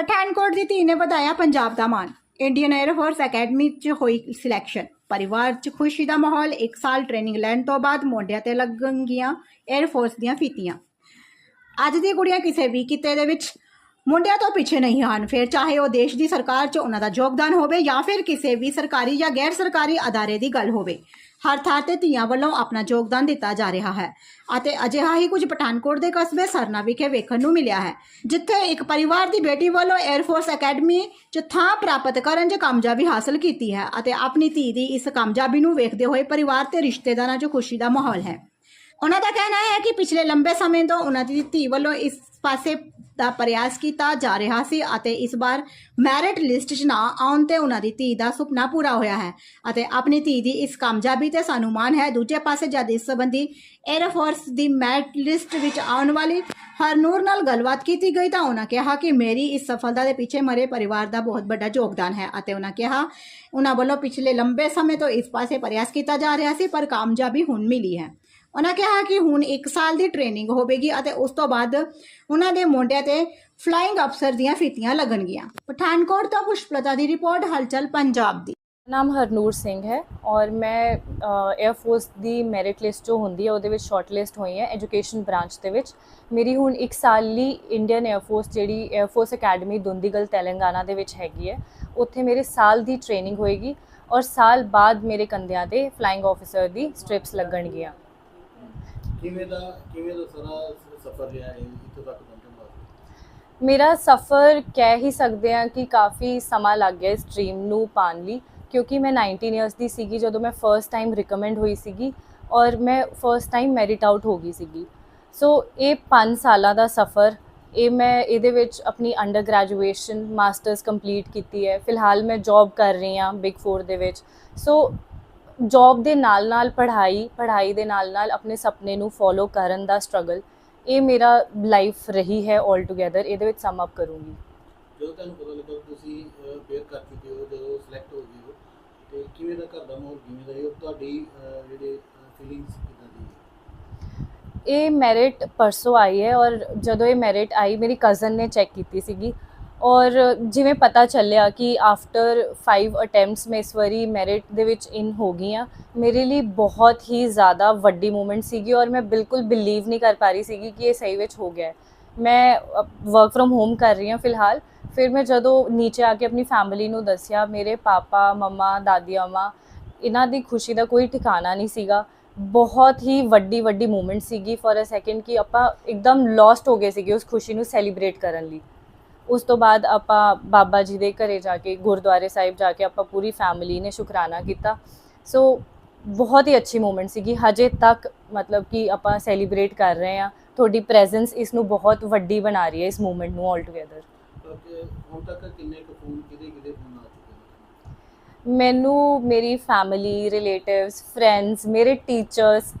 ਪਠਾਨਕੋਟ ਦੀ ਧੀ ਨੇ ਵਧਾਇਆ ਪੰਜਾਬ ਦਾ ਮਾਣ। ਇੰਡੀਅਨ 에ਅਰ ਫੋਰਸ ਅਕੈਡਮੀ 'ਚ ਹੋਈ ਸਿਲੈਕਸ਼ਨ ਪਰਿਵਾਰ 'ਚ ਖੁਸ਼ੀ ਦਾ ਮਾਹੌਲ 1 ਸਾਲ ਟ੍ਰੇਨਿੰਗ ਲੈਣ ਤੋਂ ਬਾਅਦ ਮੋਢਿਆਂ ਤੇ ਲੱਗਣਗੀਆਂ 에ਅਰ ਫੋਰਸ ਦੀਆਂ ਫੀਤੀਆਂ। ਅੱਜ ਦੀ ਕੁੜੀਆਂ ਕਿਸੇ ਵੀ ਕਿਤੇ ਦੇ ਵਿੱਚ ਮੁੰਡਿਆਂ ਤੋਂ ਪਿੱਛੇ ਨਹੀਂ ਹਨ। ਫਿਰ ਚਾਹੇ ਉਹ ਦੇਸ਼ ਦੀ ਸਰਕਾਰ 'ਚ ਉਹਨਾਂ ਦਾ ਯੋਗਦਾਨ ਹੋਵੇ ਜਾਂ ਫਿਰ ਕਿਸੇ ਵੀ ਸਰਕਾਰੀ ਜਾਂ ਗੈਰ ਸਰਕਾਰੀ ਅਦਾਰੇ ਦੀ ਗੱਲ ਹੋਵੇ। ਹਰ ਥਾਂ ਤੇ ਧੀਆਂ ਵੱਲੋਂ ਆਪਣਾ ਯੋਗਦਾਨ ਦਿੱਤਾ ਜਾ ਰਿਹਾ ਹੈ ਅਤੇ ਅਜਿਹਾ ਹੀ ਕੁਝ ਪਠਾਨਕੋਟ ਦੇ ਕਸਬੇ ਸਰਨਾ ਵਿਖੇ ਵੇਖਣ ਨੂੰ ਮਿਲਿਆ ਹੈ, ਜਿੱਥੇ ਇੱਕ ਪਰਿਵਾਰ ਦੀ ਬੇਟੀ ਵੱਲੋਂ 에ਅਰ ਫੋਰਸ ਅਕੈਡਮੀ 'ਚ ਥਾਂ ਪ੍ਰਾਪਤ ਕਰਨ 'ਚ ਕਾਮਯਾਬੀ ਹਾਸਲ ਕੀਤੀ ਹੈ ਅਤੇ ਆਪਣੀ ਧੀ ਦੀ ਇਸ ਕਾਮਯਾਬੀ ਨੂੰ ਵੇਖਦੇ ਹੋਏ ਪਰਿਵਾਰ ਤੇ ਰਿਸ਼ਤੇਦਾਰਾਂ 'ਚ ਖੁਸ਼ੀ ਦਾ ਮਾਹੌਲ ਹੈ। ਉਹਨਾਂ ਦਾ ਕਹਿਣਾ ਹੈ ਕਿ ਪਿਛਲੇ ਲੰਬੇ ਸਮੇਂ ਤੋਂ ਉਹਨਾਂ ਦੀ ਧੀ ਵੱਲੋਂ ਇਸ ਪਾਸੇ ਦਾ ਪ੍ਰਯਾਸ ਕੀਤਾ ਜਾ ਰਿਹਾ ਸੀ ਅਤੇ ਇਸ ਵਾਰ ਮੈਰਿਟ ਲਿਸਟ 'ਚ ਨਾ ਆਉਣ ਤੇ ਉਹਨਾਂ ਦੀ ਧੀ ਦਾ ਸੁਪਨਾ ਪੂਰਾ ਹੋਇਆ ਹੈ ਅਤੇ ਆਪਣੀ ਧੀ ਦੀ ਇਸ ਕਾਮਯਾਬੀ ਤੇ ਸਾਨੂੰ ਮਾਣ ਹੈ। ਦੂਜੇ ਪਾਸੇ ਜਦ ਇਸ ਸੰਬੰਧੀ 에ਅਰ ਫੋਰਸ ਦੀ ਮੈਰਿਟ ਲਿਸਟ ਵਿੱਚ ਆਉਣ ਵਾਲੀ ਹਰਨੂਰ ਨਾਲ ਗੱਲਬਾਤ ਕੀਤੀ ਗਈ ਤਾਂ ਉਹਨਾਂ ਕਿਹਾ ਕਿ ਮੇਰੀ ਇਸ ਸਫਲਤਾ ਦੇ ਪਿੱਛੇ ਮਰੇ ਪਰਿਵਾਰ ਦਾ ਬਹੁਤ ਵੱਡਾ ਯੋਗਦਾਨ ਹੈ ਅਤੇ ਉਹਨਾਂ ਕਿਹਾ, ਉਹਨਾਂ ਵੱਲੋਂ ਪਿਛਲੇ ਲੰਬੇ ਸਮੇਂ ਤੋਂ ਇਸ ਪਾਸੇ ਪ੍ਰਯਾਸ ਕੀਤਾ ਜਾ ਰਿਹਾ ਸੀ ਪਰ ਕਾਮਯਾਬੀ ਹੁਣ ਮਿਲੀ ਹੈ। ਉਹਨਾਂ ਕਿਹਾ ਕਿ ਹੁਣ 1 ਸਾਲ ਦੀ ਟ੍ਰੇਨਿੰਗ ਹੋਵੇਗੀ ਅਤੇ ਉਸ ਤੋਂ ਬਾਅਦ ਉਹਨਾਂ ਦੇ ਮੋਢਿਆਂ ਤੇ ਫਲਾਈਂਗ ਅਫਸਰ ਦੀਆਂ ਫੀਤੀਆਂ ਲੱਗਣਗੀਆਂ। ਪਠਾਨਕੋਟ ਤੋਂ ਪੁਸ਼ਪਲਤਾ ਦੀ ਰਿਪੋਰਟ, ਹਲਚਲ ਪੰਜਾਬ ਦੀ। ਨਾਮ ਹਰਨੂਰ ਸਿੰਘ ਹੈ ਔਰ ਮੈਂ 에ਅਰ ਫੋਰਸ ਦੀ ਮੈਰਿਟ ਲਿਸਟ ਜੋ ਹੁੰਦੀ ਹੈ ਉਹਦੇ ਵਿੱਚ ਸ਼ਾਰਟ ਲਿਸਟ ਹੋਈ ਹੈ ਐਜੂਕੇਸ਼ਨ ਬ੍ਰਾਂਚ ਦੇ ਵਿੱਚ। ਮੇਰੀ ਹੁਣ 1 ਸਾਲ ਲਈ ਇੰਡੀਅਨ 에ਅਰ ਫੋਰਸ ਜਿਹੜੀ air force academy Dundigal Telangana ਦੇ ਵਿੱਚ ਹੈਗੀ ਹੈ, ਉੱਥੇ ਮੇਰੇ ਸਾਲ ਦੀ ਟ੍ਰੇਨਿੰਗ ਹੋਏਗੀ ਔਰ ਸਾਲ ਬਾਅਦ ਮੇਰੇ ਕੰਧਿਆਂ ਤੇ ਫਲਾਈਂਗ ਆਫੀਸਰ ਦੀ ਸਟ੍ਰਿਪਸ ਲੱਗਣਗੀਆਂ। ਕਿਵੇਂ ਦਾ ਕਿਵੇਂ ਦਾ ਸਾਰਾ ਸਫ਼ਰ ਰਿਹਾ ਹੈ, ਇੱਥੋਂ ਤੱਕ ਪਹੁੰਚਣ ਵਾਸਤੇ? ਮੇਰਾ ਸਫ਼ਰ ਕਹਿ ਹੀ ਸਕਦੇ ਹਾਂ ਕਿ ਕਾਫੀ ਸਮਾਂ ਲੱਗ ਗਿਆ ਇਸ ਡ੍ਰੀਮ ਨੂੰ ਪਾਉਣ ਲਈ, ਕਿਉਂਕਿ ਮੈਂ 19 ਇਅਰਸ ਦੀ ਸੀਗੀ ਜਦੋਂ ਮੈਂ ਫਰਸਟ ਟਾਈਮ ਰਿਕਮੈਂਡ ਹੋਈ ਸੀਗੀ ਔਰ ਮੈਂ ਫਰਸਟ ਟਾਈਮ ਮੈਰਿਟ ਆਊਟ ਹੋ ਗਈ ਸੀਗੀ। ਸੋ ਇਹ 5 ਸਾਲਾਂ ਦਾ ਸਫ਼ਰ, ਇਹ ਮੈਂ ਇਹਦੇ ਵਿੱਚ ਆਪਣੀ ਅੰਡਰ ਗ੍ਰੈਜੂਏਸ਼ਨ ਮਾਸਟਰਸ ਕੰਪਲੀਟ ਕੀਤੀ ਹੈ। ਫਿਲਹਾਲ ਮੈਂ ਜੌਬ ਕਰ ਰਹੀ ਹਾਂ ਬਿਗ 4 ਦੇ ਵਿੱਚ। ਸੋ ਜੌਬ ਦੇ ਨਾਲ ਨਾਲ ਪੜ੍ਹਾਈ ਪੜ੍ਹਾਈ ਦੇ ਨਾਲ ਨਾਲ ਆਪਣੇ ਸੁਪਨੇ ਨੂੰ ਫੋਲੋ ਕਰਨ ਦਾ ਸਟਰਗਲ ਇਹ ਮੇਰਾ ਲਾਈਫ ਰਹੀ ਹੈ 올 ਟੁਗੇਦਰ ਇਹਦੇ ਵਿੱਚ ਸਮ ਅਪ ਕਰੂੰਗੀ। ਜਦੋਂ ਤੁਹਾਨੂੰ ਪਤਾ ਲੱਗਾ ਕਿ ਤੁਸੀਂ ਪੇਅਰ ਕਰ ਚੁੱਕੇ ਹੋ ਜਦੋਂ ਸਿਲੈਕਟ ਹੋ ਗਏ ਹੋ ਤੇ ਕਿਵੇਂ ਦਾ ਘਰ ਦਾ ਮਾਹੌਲ ਕਿਵੇਂ ਦਾ ਹੈ ਉਹ ਤੁਹਾਡੀ ਅਹ, ਜਿਹੜੇ ਫੀਲਿੰਗਸ ਕਿਦਾਂ ਦੀ ਹੈ? ਇਹ ਮੈਰਿਟ ਪਰਸੋਂ ਆਈ ਹੈ ਔਰ ਜਦੋਂ ਇਹ ਮੈਰਿਟ ਆਈ ਮੇਰੀ ਕਜ਼ਨ ਨੇ ਚੈੱਕ ਕੀਤੀ ਸੀਗੀ। ਔਰ ਜਿਵੇਂ ਪਤਾ ਚੱਲਿਆ ਕਿ ਆਫਟਰ 5 ਅਟੈਂਪਟਸ ਮੈਂ ਇਸ ਵਾਰੀ ਮੈਰਿਟ ਦੇ ਵਿੱਚ ਇਨ ਹੋ ਗਈ ਹਾਂ, ਮੇਰੇ ਲਈ ਬਹੁਤ ਹੀ ਜ਼ਿਆਦਾ ਵੱਡੀ ਮੂਮੈਂਟ ਸੀਗੀ ਔਰ ਮੈਂ ਬਿਲਕੁਲ ਬਿਲੀਵ ਨਹੀਂ ਕਰ ਪਾ ਰਹੀ ਸੀਗੀ ਕਿ ਇਹ ਸਹੀ ਵਿੱਚ ਹੋ ਗਿਆ ਮੈਂ ਵਰਕ ਫਰਮ ਹੋਮ ਕਰ ਰਹੀ ਹਾਂ ਫਿਲਹਾਲ। ਫਿਰ ਮੈਂ ਜਦੋਂ ਨੀਚੇ ਆ ਕੇ ਆਪਣੀ ਫੈਮਿਲੀ ਨੂੰ ਦੱਸਿਆ, ਮੇਰੇ ਪਾਪਾ, ਮਮਾ, ਦਾਦੀ, ਅਮਾ, ਇਹਨਾਂ ਦੀ ਖੁਸ਼ੀ ਦਾ ਕੋਈ ਠਿਕਾਣਾ ਨਹੀਂ ਸੀਗਾ। ਬਹੁਤ ਹੀ ਵੱਡੀ ਵੱਡੀ ਮੂਮੈਂਟ ਸੀਗੀ ਫॉर ਅ ਸੈਕਿੰਡ ਕਿ ਆਪਾਂ ਇੱਕਦਮ ਲੌਸਟ ਹੋ ਗਏ ਸੀਗੇ ਉਸ ਖੁਸ਼ੀ ਨੂੰ ਸੈਲੀਬ੍ਰੇਟ ਕਰਨ ਲਈ। ਉਸ ਤੋਂ ਬਾਅਦ ਆਪਾਂ ਬਾਬਾ ਜੀ ਦੇ ਘਰੇ ਜਾ ਕੇ ਗੁਰਦੁਆਰੇ ਸਾਹਿਬ ਜਾ ਕੇ ਆਪਾਂ ਪੂਰੀ ਫੈਮਿਲੀ ਨੇ ਸ਼ੁਕਰਾਨਾ ਕੀਤਾ। ਸੋ ਬਹੁਤ ਹੀ ਅੱਛੀ ਮੂਮੈਂਟ ਸੀਗੀ। ਹਜੇ ਤੱਕ ਮਤਲਬ ਕਿ ਆਪਾਂ ਸੈਲੀਬ੍ਰੇਟ ਕਰ ਰਹੇ ਹਾਂ। ਤੁਹਾਡੀ ਪ੍ਰੈਜ਼ੈਂਸ ਇਸ ਨੂੰ ਬਹੁਤ ਵੱਡੀ ਬਣਾ ਰਹੀ ਹੈ ਇਸ ਮੂਮੈਂਟ ਨੂੰ ਆਲ ਟੁਗੇਦਰ ਕਿ ਹੁਣ ਤੱਕ ਕਿੰਨੇ ਕੁ ਫੋਨ ਕਿਹਦੇ ਕਿਹਦੇ ਫੋਨ ਆ ਚੁੱਕੇ ਨੇ? ਮੈਨੂੰ ਮੇਰੀ ਫੈਮਿਲੀ ਰਿਲੇਟਿਵਸ ਫਰੈਂਡਸ ਮੇਰੇ ਟੀਚਰਸ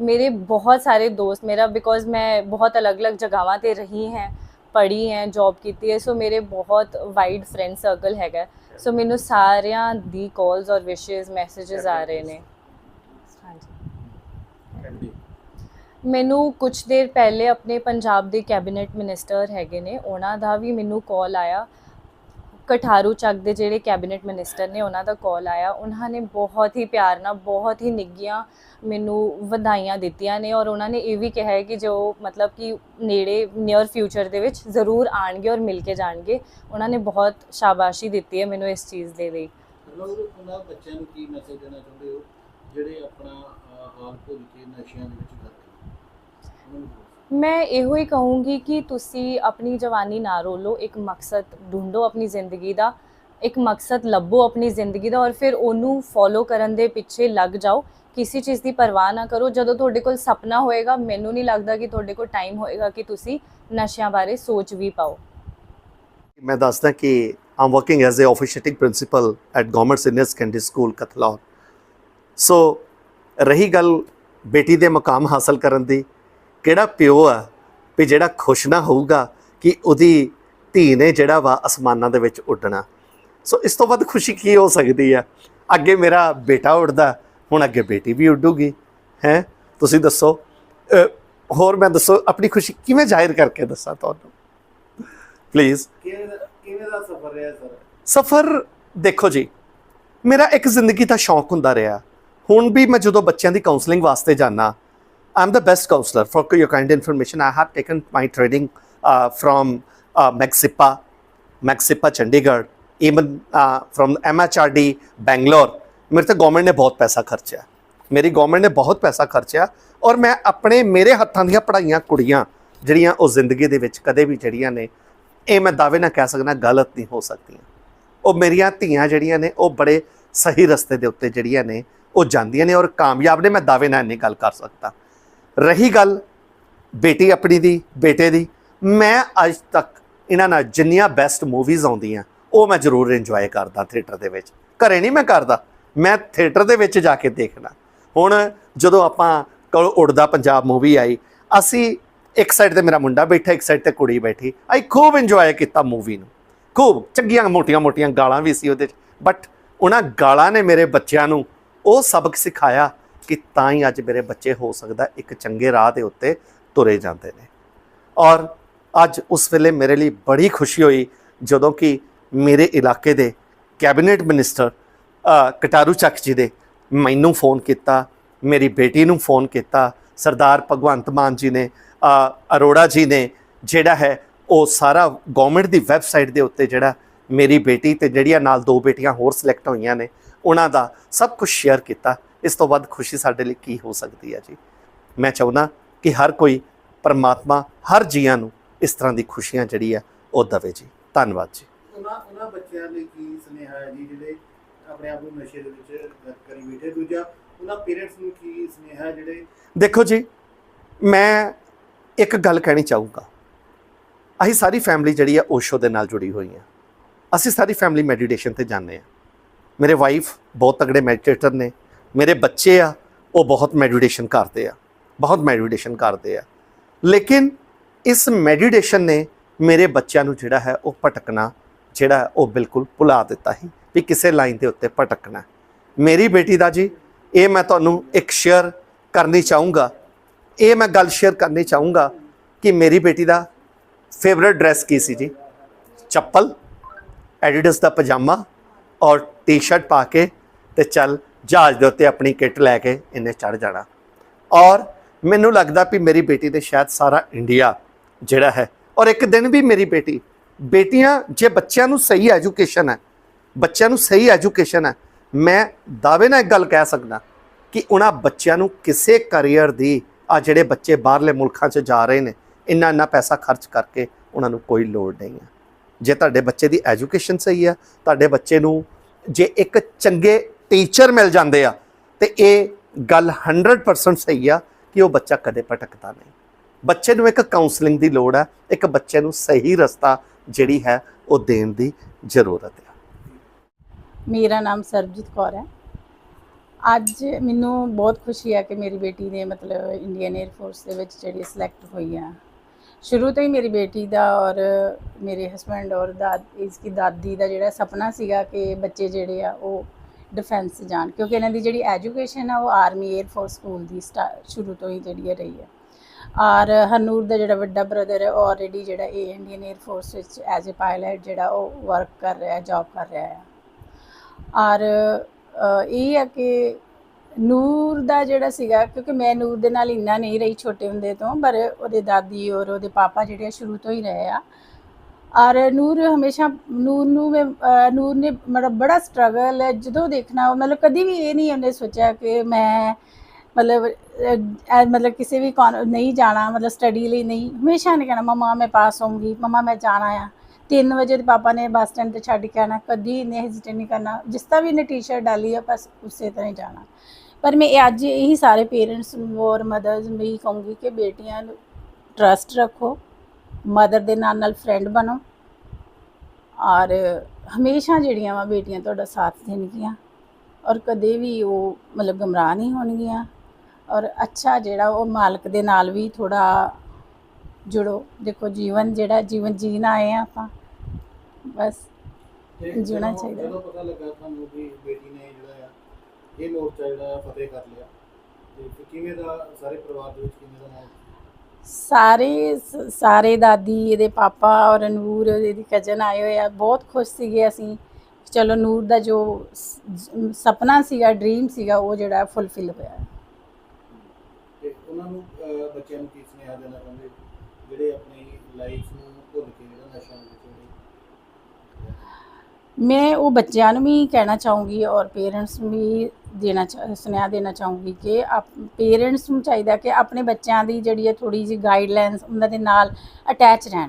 ਮੇਰੇ ਬਹੁਤ ਸਾਰੇ ਦੋਸਤ ਮੇਰਾ ਬਿਕੋਜ਼ ਮੈਂ ਬਹੁਤ ਅਲੱਗ-ਅਲੱਗ ਜਗ੍ਹਾਵਾਂ ਤੇ ਰਹੀ ਹੈ। ਪੜ੍ਹੀ ਹੈ ਜੌਬ ਕੀਤੀ ਹੈ ਸੋ ਮੇਰੇ ਬਹੁਤ ਵਾਈਡ ਫਰੈਂਡ ਸਰਕਲ ਹੈਗਾ ਸੋ ਮੈਨੂੰ ਸਾਰਿਆਂ ਦੀ ਕਾਲਸ ਔਰ ਵਿਸ਼ੇਸ ਮੈਸੇजेस ਆ ਰਹੇ ਨੇ। ਹਾਂਜੀ। ਮੈਨੂੰ ਕੁਝ ਦੇਰ ਪਹਿਲੇ ਆਪਣੇ ਪੰਜਾਬ ਦੇ ਕੈਬਨਿਟ ਮਿਨਿਸਟਰ ਹੈਗੇ ਨੇ ਉਹਨਾਂ ਦਾ ਵੀ ਮੈਨੂੰ ਕਾਲ ਆਇਆ। ਕਠਾਰੂ ਚੱਕ ਦੇ ਜਿਹੜੇ ਕੈਬਨਿਟ ਮਿਨਿਸਟਰ ਨੇ ਉਹਨਾਂ ਦਾ ਕਾਲ ਆਇਆ, ਉਹਨਾਂ ਨੇ ਬਹੁਤ ਹੀ ਪਿਆਰ ਨਾਲ, ਬਹੁਤ ਹੀ ਨਿੱਘੀਆਂ ਮੈਨੂੰ ਵਧਾਈਆਂ ਦਿੱਤੀਆਂ ਨੇ ਔਰ ਉਹਨਾਂ ਨੇ ਇਹ ਵੀ ਕਿਹਾ ਹੈ ਕਿ ਜੋ ਮਤਲਬ ਕਿ ਨੇੜੇ ਨੀਅਰ ਫਿਊਚਰ ਦੇ ਵਿੱਚ ਜ਼ਰੂਰ ਆਣਗੇ ਔਰ ਮਿਲ ਕੇ ਜਾਣਗੇ। ਉਹਨਾਂ ਨੇ ਬਹੁਤ ਸ਼ਾਬਾਸ਼ੀ ਦਿੱਤੀ ਹੈ ਮੈਨੂੰ ਇਸ ਚੀਜ਼ ਦੇ ਲਈ। ਉਹਨਾਂ ਬੱਚਿਆਂ ਨੂੰ ਕੀ ਮੈਸੇਜ ਦੇਣਾ ਚਾਹੁੰਦੇ ਹੋ? ਜਿਹੜੇ ਆਪਣਾ ਹਾਲ ਭੁੱਲ ਕੇ ਨਸ਼ਿਆਂ ਦੇ ਵਿੱਚ ਕਰਦੇ ਮੈਂ ਇਹੋ ਹੀ ਕਹੂੰਗੀ ਕਿ ਤੁਸੀਂ ਆਪਣੀ ਜਵਾਨੀ ਨਾ ਰੋਲੋ, ਇੱਕ ਮਕਸਦ ਢੂੰਡੋ ਆਪਣੀ ਜ਼ਿੰਦਗੀ ਦਾ, ਇੱਕ ਮਕਸਦ ਲੱਭੋ ਆਪਣੀ ਜ਼ਿੰਦਗੀ ਦਾ ਔਰ ਫਿਰ ਉਹਨੂੰ ਫੋਲੋ ਕਰਨ ਦੇ ਪਿੱਛੇ ਲੱਗ ਜਾਓ। ਕਿਸੇ ਚੀਜ਼ ਦੀ ਪਰਵਾਹ ਨਾ ਕਰੋ। ਜਦੋਂ ਤੁਹਾਡੇ ਕੋਲ ਸੁਪਨਾ ਹੋਏਗਾ, ਮੈਨੂੰ ਨਹੀਂ ਲੱਗਦਾ ਕਿ ਤੁਹਾਡੇ ਕੋਲ ਟਾਈਮ ਹੋਏਗਾ ਕਿ ਤੁਸੀਂ ਨਸ਼ਿਆਂ ਬਾਰੇ ਸੋਚ ਵੀ ਪਾਓ। ਮੈਂ ਦੱਸਦਾ ਕਿ ਆਮ working as a officiating principal at government senior secondary school Kathlaur so ਰਹੀ ਗੱਲ ਬੇਟੀ ਦੇ ਮਕਾਮ ਹਾਸਲ ਕਰਨ ਦੀ ਕਿਹੜਾ ਪਿਓ ਆ ਵੀ ਜਿਹੜਾ ਖੁਸ਼ ਨਾ ਹੋਊਗਾ ਕਿ ਉਹਦੀ ਧੀ ਨੇ ਜਿਹੜਾ ਵਾ ਅਸਮਾਨਾਂ ਦੇ ਵਿੱਚ ਉੱਡਣਾ। ਸੋ ਇਸ ਤੋਂ ਵੱਧ ਖੁਸ਼ੀ ਕੀ ਹੋ ਸਕਦੀ ਆ? ਅੱਗੇ ਮੇਰਾ ਬੇਟਾ ਉੱਡਦਾ ਹੁਣ ਅੱਗੇ ਬੇਟੀ ਵੀ ਉੱਡੂਗੀ ਹੈ? ਤੁਸੀਂ ਦੱਸੋ। ਹੋਰ ਮੈਂ ਦੱਸੋ ਆਪਣੀ ਖੁਸ਼ੀ ਕਿਵੇਂ ਜ਼ਾਹਿਰ ਕਰਕੇ ਦੱਸਾਂ ਤੁਹਾਨੂੰ? ਪਲੀਜ਼ ਕਿਵੇਂ ਦਾ ਸਫ਼ਰ ਰਿਹਾ ਸਰ? ਸਫ਼ਰ ਦੇਖੋ ਜੀ ਮੇਰਾ ਇੱਕ ਜ਼ਿੰਦਗੀ ਦਾ ਸ਼ੌਂਕ ਹੁੰਦਾ ਰਿਹਾ। ਹੁਣ ਵੀ ਮੈਂ ਜਦੋਂ ਬੱਚਿਆਂ ਦੀ ਕਾਉਂਸਲਿੰਗ ਵਾਸਤੇ ਜਾਣਾ I am the best counsellor for your kind information I have taken my training from MGSIPA MGSIPA Chandigarh even from MHRD Bangalore ਮੇਰੇ ਤੇ ਗਵਰਨਮੈਂਟ ਨੇ ਬਹੁਤ ਪੈਸਾ ਖਰਚਿਆ ਮੇਰੀ ਗਵਰਨਮੈਂਟ ਨੇ ਬਹੁਤ ਪੈਸਾ ਖਰਚਿਆ ਔਰ ਮੈਂ ਆਪਣੇ ਮੇਰੇ ਹੱਥਾਂ ਦੀਆਂ ਪੜ੍ਹਾਈਆਂ ਕੁੜੀਆਂ ਜਿਹੜੀਆਂ ਉਹ ਜ਼ਿੰਦਗੀ ਦੇ ਵਿੱਚ ਕਦੇ ਵੀ ਜਿਹੜੀਆਂ ਨੇ ਇਹ ਮੈਂ ਦਾਅਵੇ ਨਾਲ ਕਹਿ ਸਕਦਾ ਗਲਤ ਨਹੀਂ ਹੋ ਸਕਦੀਆਂ ਉਹ ਮੇਰੀਆਂ ਧੀਆਂ ਜਿਹੜੀਆਂ ਨੇ ਉਹ ਬੜੇ ਸਹੀ ਰਸਤੇ ਦੇ ਉੱਤੇ ਜਿਹੜੀਆਂ ਨੇ ਉਹ ਜਾਂਦੀਆਂ ਨੇ ਔਰ ਕਾਮਯਾਬ ਨੇ ਮੈਂ ਦਾਅਵੇ ਨਾਲ ਨਹੀਂ ਗੱਲ ਕਰ ਸਕਦਾ ਰਹੀ ਗੱਲ ਬੇਟੀ ਆਪਣੀ ਦੀ, ਬੇਟੇ ਦੀ। ਮੈਂ ਅੱਜ ਤੱਕ ਇਹਨਾਂ ਨਾਲ ਜਿੰਨੀਆਂ ਬੈਸਟ ਮੂਵੀਜ਼ ਆਉਂਦੀਆਂ, ਉਹ ਮੈਂ ਜ਼ਰੂਰ ਇੰਜੋਏ ਕਰਦਾ ਥੀਏਟਰ ਦੇ ਵਿੱਚ। ਘਰੇ ਨਹੀਂ ਮੈਂ ਕਰਦਾ, ਮੈਂ ਥੀਏਟਰ ਦੇ ਵਿੱਚ ਜਾ ਕੇ ਦੇਖਣਾ ਹੁਣ ਜਦੋਂ ਆਪਾਂ ਕੋਲ ਉੜਦਾ ਪੰਜਾਬ ਮੂਵੀ ਆਈ, ਅਸੀਂ ਇੱਕ ਸਾਈਡ ਤੇ ਮੇਰਾ ਮੁੰਡਾ ਬੈਠਾ, ਇੱਕ ਸਾਈਡ ਤੇ ਕੁੜੀ ਬੈਠੀ। ਅਸੀਂ ਖੂਬ ਇੰਜੋਏ ਕੀਤਾ ਮੂਵੀ ਨੂੰ। ਖੂਬ ਚੰਗੀਆਂ ਮੋਟੀਆਂ-ਮੋਟੀਆਂ ਗਾਲਾਂ ਵੀ ਸੀ ਉਹਦੇ ਚ। ਬਟ ਉਹਨਾਂ ਗਾਲਾਂ ਨੇ ਮੇਰੇ ਬੱਚਿਆਂ ਨੂੰ ਉਹ ਸਬਕ ਸਿਖਾਇਆ ਕਿ ਤਾਂ ਹੀ ਅੱਜ ਮੇਰੇ ਬੱਚੇ ਹੋ ਸਕਦਾ ਇੱਕ ਚੰਗੇ ਰਾਹ ਦੇ ਉੱਤੇ ਤੁਰੇ ਜਾਂਦੇ ਨੇ। ਔਰ ਅੱਜ ਉਸ ਵੇਲੇ ਮੇਰੇ ਲਈ ਬੜੀ ਖੁਸ਼ੀ ਹੋਈ ਜਦੋਂ ਕਿ ਮੇਰੇ ਇਲਾਕੇ ਦੇ ਕੈਬਨਿਟ ਮਿਨਿਸਟਰ ਕਟਾਰੂ ਚੱਕ ਜੀ ਦੇ ਮੈਨੂੰ ਫੋਨ ਕੀਤਾ, ਮੇਰੀ ਬੇਟੀ ਨੂੰ ਫੋਨ ਕੀਤਾ, ਸਰਦਾਰ ਭਗਵੰਤ ਮਾਨ ਜੀ ਨੇ ਅਰੋੜਾ ਜੀ ਨੇ, ਜਿਹੜਾ ਹੈ ਉਹ ਸਾਰਾ ਗਵਰਨਮੈਂਟ ਦੀ ਵੈਬਸਾਈਟ ਦੇ ਉੱਤੇ ਜਿਹੜਾ ਮੇਰੀ ਬੇਟੀ ਤੇ ਜਿਹੜੀਆਂ ਨਾਲ ਦੋ ਬੇਟੀਆਂ ਹੋਰ ਸਿਲੈਕਟ ਹੋਈਆਂ ਨੇ, ਉਹਨਾਂ ਦਾ ਸਭ ਕੁਝ ਸ਼ੇਅਰ ਕੀਤਾ। ਇਸ ਤੋਂ ਵੱਧ ਖੁਸ਼ੀ ਸਾਡੇ ਲਈ ਕੀ ਹੋ ਸਕਦੀ ਹੈ ਜੀ? ਮੈਂ ਚਾਹੁੰਦਾ ਕਿ ਹਰ ਕੋਈ ਪਰਮਾਤਮਾ ਹਰ ਜੀਆਂ ਨੂੰ ਇਸ ਤਰ੍ਹਾਂ ਦੀ ਖੁਸ਼ੀਆਂ ਜਿਹੜੀ ਆ ਉਹ ਦਵੇ ਜੀ। ਧੰਨਵਾਦ ਜੀ। ਉਹਨਾਂ ਉਹਨਾਂ ਬੱਚਿਆਂ ਲਈ ਕੀ ਸੁਨੇਹਾ ਹੈ ਜੀ ਜਿਹੜੇ ਆਪਣੇ ਆਪ ਨੂੰ ਨਸ਼ੇ ਦੇ ਵਿੱਚ ਲੱਗ ਕਰੀ ਬੈਠੇ? ਦੂਜਾ ਉਹਨਾਂ ਪੇਰੈਂਟਸ ਨੂੰ ਕੀ ਸੁਨੇਹਾ ਹੈ ਜਿਹੜੇ ਦੇਖੋ ਜੀ ਮੈਂ ਇੱਕ ਗੱਲ ਕਹਿਣੀ ਚਾਹੂੰਗਾ। ਅਸੀਂ ਸਾਰੀ ਫੈਮਿਲੀ ਜਿਹੜੀ ਆ ਓਸ਼ੋ ਦੇ ਨਾਲ ਜੁੜੀ ਹੋਈ ਆ ਅਸੀਂ ਸਾਰੀ ਫੈਮਿਲੀ ਮੈਡੀਟੇਸ਼ਨ ਤੇ ਜਾਂਦੇ ਆ ਮੇਰੇ ਵਾਈਫ ਬਹੁਤ ਤਗੜੇ ਮੈਡੀਟੇਟਰ ਨੇ। ਮੇਰੇ ਬੱਚੇ ਆ, ਉਹ ਬਹੁਤ ਮੈਡੀਟੇਸ਼ਨ ਕਰਦੇ ਆ, ਬਹੁਤ ਮੈਡੀਟੇਸ਼ਨ ਕਰਦੇ ਆ। ਲੇਕਿਨ ਇਸ ਮੈਡੀਟੇਸ਼ਨ ਨੇ ਮੇਰੇ ਬੱਚਿਆਂ ਨੂੰ ਜਿਹੜਾ ਹੈ ਉਹ ਭਟਕਣਾ, ਜਿਹੜਾ ਉਹ ਬਿਲਕੁਲ ਭੁਲਾ ਦਿੱਤਾ ਸੀ ਵੀ ਕਿਸੇ ਲਾਈਨ ਦੇ ਉੱਤੇ ਭਟਕਣਾ। ਮੇਰੀ ਬੇਟੀ ਦਾ ਜੀ, ਇਹ ਮੈਂ ਤੁਹਾਨੂੰ ਇੱਕ ਸ਼ੇਅਰ ਕਰਨੀ ਚਾਹੂੰਗਾ। ਇਹ ਮੈਂ ਗੱਲ ਸ਼ੇਅਰ ਕਰਨੀ ਚਾਹੂੰਗਾ ਕਿ ਮੇਰੀ ਬੇਟੀ ਦਾ ਫੇਵਰਿਟ ਡਰੈਸ ਕੀ ਸੀ ਜੀ? ਚੱਪਲ ਐਡੀਡਸ ਦਾ ਪਜਾਮਾ ਔਰ ਟੀ-ਸ਼ਰਟ ਪਾ ਕੇ ਤੇ ਚੱਲ ਜਹਾਜ਼ ਦੇ ਉੱਤੇ ਆਪਣੀ ਕਿੱਟ ਲੈ ਕੇ ਇਹਨੇ ਚੜ ਜਾਣਾ। ਔਰ ਮੈਨੂੰ ਲੱਗਦਾ ਵੀ ਮੇਰੀ ਬੇਟੀ ਦੇ ਸ਼ਾਇਦ ਸਾਰਾ ਇੰਡੀਆ ਜਿਹੜਾ ਹੈ, ਔਰ ਇੱਕ ਦਿਨ ਵੀ ਮੇਰੀ ਬੇਟੀ, ਬੇਟੀਆਂ ਜੇ ਬੱਚਿਆਂ ਨੂੰ ਸਹੀ ਐਜੂਕੇਸ਼ਨ ਹੈ, ਬੱਚਿਆਂ ਨੂੰ ਸਹੀ ਐਜੂਕੇਸ਼ਨ ਹੈ, ਮੈਂ ਦਾਅਵੇ ਨਾਲ ਇੱਕ ਗੱਲ ਕਹਿ ਸਕਦਾ ਕਿ ਉਹਨਾਂ ਬੱਚਿਆਂ ਨੂੰ ਕਿਸੇ ਕੈਰੀਅਰ ਦੀ ਆ ਜਿਹੜੇ ਬੱਚੇ ਬਾਹਰਲੇ ਮੁਲਕਾਂ 'ਚ ਜਾ ਰਹੇ ਨੇ, ਇੰਨਾ ਇੰਨਾ ਪੈਸਾ ਖਰਚ ਕਰਕੇ ਉਹਨਾਂ ਨੂੰ ਕੋਈ ਲੋੜ ਨਹੀਂ ਹੈ। ਜੇ ਤੁਹਾਡੇ ਬੱਚੇ ਦੀ ਐਜੂਕੇਸ਼ਨ ਸਹੀ ਆ ਤੁਹਾਡੇ ਬੱਚੇ ਨੂੰ ਜੇ ਇੱਕ ਚੰਗੇ ਟੀਚਰ ਮਿਲ ਜਾਂਦੇ ਆ ਤੇ ਇਹ ਗੱਲ 100% ਸਹੀ ਆ ਕਿ ਉਹ ਬੱਚਾ ਕਦੇ ਭਟਕਦਾ ਨਹੀਂ। ਬੱਚੇ ਨੂੰ ਇੱਕ ਕਾਉਂਸਲਿੰਗ ਦੀ ਲੋੜ ਹੈ ਇੱਕ ਬੱਚੇ ਨੂੰ ਸਹੀ ਰਸਤਾ ਜਿਹੜੀ ਹੈ ਉਹ ਦੇਣ ਦੀ ਜ਼ਰੂਰਤ ਹੈ ਮੇਰਾ ਨਾਮ ਸਰਬਜੀਤ ਕੌਰ ਹੈ। ਅੱਜ ਮੈਨੂੰ ਬਹੁਤ ਖੁਸ਼ੀ ਹੈ ਕਿ ਮੇਰੀ ਬੇਟੀ ਨੇ ਮਤਲਬ ਇੰਡੀਅਨ 에ਅਰ ਫੋਰਸ ਦੇ ਵਿੱਚ ਜਿਹੜੀ ਸਿਲੈਕਟ ਹੋਈ ਆ। ਸ਼ੁਰੂ ਤੋਂ ਹੀ ਮੇਰੀ ਬੇਟੀ ਦਾ ਔਰ ਮੇਰੇ ਹਸਬੰਡ ਔਰ ਦਾਦ ਇਸकी ਦਾਦੀ ਦਾ ਜਿਹੜਾ ਸੁਪਨਾ ਸੀਗਾ ਕਿ ਬੱਚੇ ਜਿਹੜੇ ਆ ਉਹ ਡਿਫੈਂਸ ਜਾਣ, ਕਿਉਂਕਿ ਇਹਨਾਂ ਦੀ ਜਿਹੜੀ ਐਜੂਕੇਸ਼ਨ ਆ, ਉਹ ਆਰਮੀ 에ਅਰ ਫੋਰਸ ਸਕੂਲ ਦੀ ਸਟਾ- ਸ਼ੁਰੂ ਤੋਂ ਹੀ ਜਿਹੜੀ ਹੈ ਰਹੀ ਹੈ। ਔਰ ਹਨੂਰ ਦਾ ਜਿਹੜਾ ਵੱਡਾ ਬ੍ਰਦਰ ਹੈ ਆਲਰੇਡੀ ਜਿਹੜਾ ਏ ਇੰਡੀਅਨ 에ਅਰ ਫੋਰਸ ਵਿੱਚ ਐਜ਼ ਅ ਪਾਇਲਟ ਜਿਹੜਾ ਉਹ ਵਰਕ ਕਰ ਰਿਹਾ ਹੈ ਜੌਬ ਕਰ ਰਿਹਾ ਹੈ। ਔਰ ਇਹ ਹੈ ਕਿ ਨੂਰ ਦਾ ਜਿਹੜਾ ਸੀਗਾ, ਕਿਉਂਕਿ ਮੈਂ ਨੂਰ ਦੇ ਨਾਲ ਇੰਨਾ ਨਹੀਂ ਰਹੀ ਛੋਟੇ ਹੁੰਦੇ ਤੋਂ, ਪਰ ਉਹਦੇ ਦਾਦੀ ਔਰ ਉਹਦੇ ਪਾਪਾ ਜਿਹੜੇ ਆ, ਸ਼ੁਰੂ ਤੋਂ ਹੀ ਰਹੇ ਆ। ਔਰ ਨੂਰ ਹਮੇਸ਼ਾ, ਨੂਰ ਨੂੰ ਮੈਂ ਨੂਰ ਨੇ ਮਤਲਬ ਬੜਾ ਸਟਰਗਲ ਹੈ। ਜਦੋਂ ਦੇਖਣਾ ਮਤਲਬ ਕਦੀ ਵੀ ਇਹ ਨਹੀਂ ਉਹਨੇ ਸੋਚਿਆ ਕਿ ਮੈਂ ਮਤਲਬ ਮਤਲਬ ਕਿਸੇ ਵੀ ਕੌਨ ਨਹੀਂ ਜਾਣਾ, ਮਤਲਬ ਸਟੱਡੀ ਲਈ ਨਹੀਂ। ਹਮੇਸ਼ਾ ਨੇ ਕਹਿਣਾ, ਮਮਾ, ਮੈਂ ਪਾਸ ਹੋਊਂਗੀ। ਮਮਾ, ਮੈਂ ਜਾਣਾ ਆ। 3 ਵਜੇ ਤੇ ਪਾਪਾ ਨੇ ਬੱਸ ਸਟੈਂਡ ਤੇ ਛੱਡ ਕੇ ਆਣਾ। ਕਦੀ ਇਹਨੇ ਹੈਜ਼ਿਟੇਟ ਨਹੀਂ ਕਰਨਾ। ਜਿਸ ਤਰ੍ਹਾਂ ਵੀ ਇਹਨੇ ਟੀ-ਸ਼ਰਟ ਡਾਲੀ ਆ, ਬਸ ਉਸੇ ਤਰ੍ਹਾਂ ਹੀ ਜਾਣਾ। ਪਰ ਮੈਂ ਅੱਜ ਇਹੀ ਸਾਰੇ ਪੇਰੈਂਟਸ ਨੂੰ ਔਰ ਮਦਰਸ ਨੂੰ ਵੀ ਕਹੂੰਗੀ ਕਿ ਬੇਟੀਆਂ ਨੂੰ ਟਰਸਟ ਰੱਖੋ। ਮਦਰ ਦੇ ਨਾਲ ਨਾਲ ਫਰੈਂਡ ਬਣੋ। ਔਰ ਹਮੇਸ਼ਾ ਜਿਹੜੀਆਂ ਵਾ ਬੇਟੀਆਂ ਤੁਹਾਡਾ ਸਾਥ ਦੇਣਗੀਆਂ। ਔਰ ਕਦੇ ਵੀ ਉਹ ਮਤਲਬ ਗਮਰਾਹ ਨਹੀਂ ਹੋਣਗੀਆਂ। ਔਰ ਅੱਛਾ ਜਿਹੜਾ ਉਹ ਮਾਲਕ ਦੇ ਨਾਲ ਵੀ ਥੋੜਾ ਜੁੜੋ। ਦੇਖੋ ਜੀਵਨ ਜਿਹੜਾ ਜੀਵਨ ਜੀਣਾ ਆਏ ਆ ਆਪਾਂ। ਬਸ ਜਿਉਣਾ ਚਾਹੀਦਾ। ਜਦੋਂ ਪਤਾ ਲੱਗਾ ਤੁਹਾਨੂੰ ਕਿ ਬੇਟੀ ਨੇ ਜਿਹੜਾ ਆ ਇਹ ਮੋਰਚਾ ਜਿਹੜਾ ਫਤਿਹ ਕਰ ਲਿਆ। ਤੇ ਕਿਵੇਂ ਦਾ ਸਾਰੇ ਪਰਿਵਾਰ ਦੇ ਵਿੱਚ ਕਿਵੇਂ ਦਾ ਮਾਹੌਲ? ਸਾਰੇ ਸ- ਸਾਰੇ ਦਾਦੀ ਇਹਦੇ ਪਾਪਾ ਔਰ ਨੂਰ ਇਹਦੀ ਕਜ਼ਨ ਆਏ ਹੋਏ ਆ ਬਹੁਤ ਖੁਸ਼ ਸੀਗੇ ਅਸੀਂ। ਚਲੋ ਨੂਰ ਦਾ ਜੋ ਸ- ਸੁਪਨਾ ਸੀਗਾ ਡ੍ਰੀਮ ਸੀਗਾ ਉਹ ਜਿਹੜਾ ਫੁੱਲਫਿਲ ਹੋਇਆ। ਤੇ ਉਹਨਾਂ ਨੂੰ ਅਹ, ਬੱਚਿਆਂ ਨੂੰ ਕੀ ਸੁਨੇਹਾ ਦੇਣਾ ਚਾਹੁੰਦੇ? ਜਿਹੜੇ ਆਪਣੀ ਲਾਈਫ ਨੂੰ ਭੁੱਲ ਕੇ ਜਿਹੜਾ ਨਸ਼ਾ ਵਿੱਚ ਜਿਹੜੇ ਮੈਂ ਉਹ ਬੱਚਿਆਂ ਨੂੰ ਵੀ ਕਹਿਣਾ ਚਾਹੂੰਗੀ ਔਰ ਪੇਰੈਂਟਸ ਨੂੰ ਵੀ ਦੇਣਾ ਚਾਹ ਸੁਨੇਹਾ ਦੇਣਾ ਚਾਹੂੰਗੀ ਕਿ ਪੇਰੈਂਟਸ ਨੂੰ ਚਾਹੀਦਾ ਕਿ ਆਪਣੇ ਬੱਚਿਆਂ ਦੀ ਜਿਹੜੀ ਹੈ ਥੋੜੀ ਜਿਹੀ ਗਾਈਡਲਾਈਨਸ ਉਹਨਾਂ ਦੇ ਨਾਲ ਅਟੈਚ ਰਹਿਣ।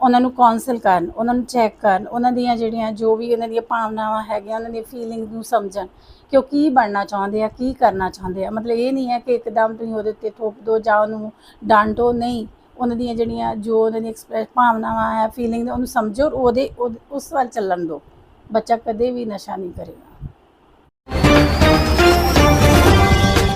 ਉਹਨਾਂ ਨੂੰ ਕਾਉਂਸਲ ਕਰਨ, ਉਹਨਾਂ ਨੂੰ ਚੈੱਕ ਕਰਨ, ਉਹਨਾਂ ਦੀਆਂ ਜਿਹੜੀਆਂ ਜੋ ਵੀ ਉਹਨਾਂ ਦੀਆਂ ਭਾਵਨਾਵਾਂ ਹੈਗੀਆਂ, ਉਹਨਾਂ ਦੀਆਂ ਫੀਲਿੰਗ ਨੂੰ ਸਮਝਣ ਕਿ ਉਹ ਕੀ ਬਣਨਾ ਚਾਹੁੰਦੇ ਆ, ਕੀ ਕਰਨਾ ਚਾਹੁੰਦੇ ਆ। ਮਤਲਬ ਇਹ ਨਹੀਂ ਹੈ ਕਿ ਇੱਕਦਮ ਤੁਸੀਂ ਉਹਦੇ ਉੱਤੇ ਥੋਪ ਦਿਓ ਜਾਂ ਉਹਨੂੰ ਡਾਂਟੋ ਨਹੀਂ। ਉਹਨਾਂ ਦੀਆਂ ਜਿਹੜੀਆਂ ਜੋ ਉਹਨਾਂ ਦੀਆਂ ਐਕਸਪ੍ਰੈਸ ਭਾਵਨਾਵਾਂ ਹੈ ਫੀਲਿੰਗ ਉਹਨੂੰ ਸਮਝੋ ਔਰ ਉਹਦੇ, ਉਹਦੇ- ਉਸ ਵੱਲ ਚੱਲਣ ਦਿਓ ਬੱਚਾ ਕਦੇ ਵੀ ਨਸ਼ਾ ਨਹੀਂ ਕਰੇਗਾ।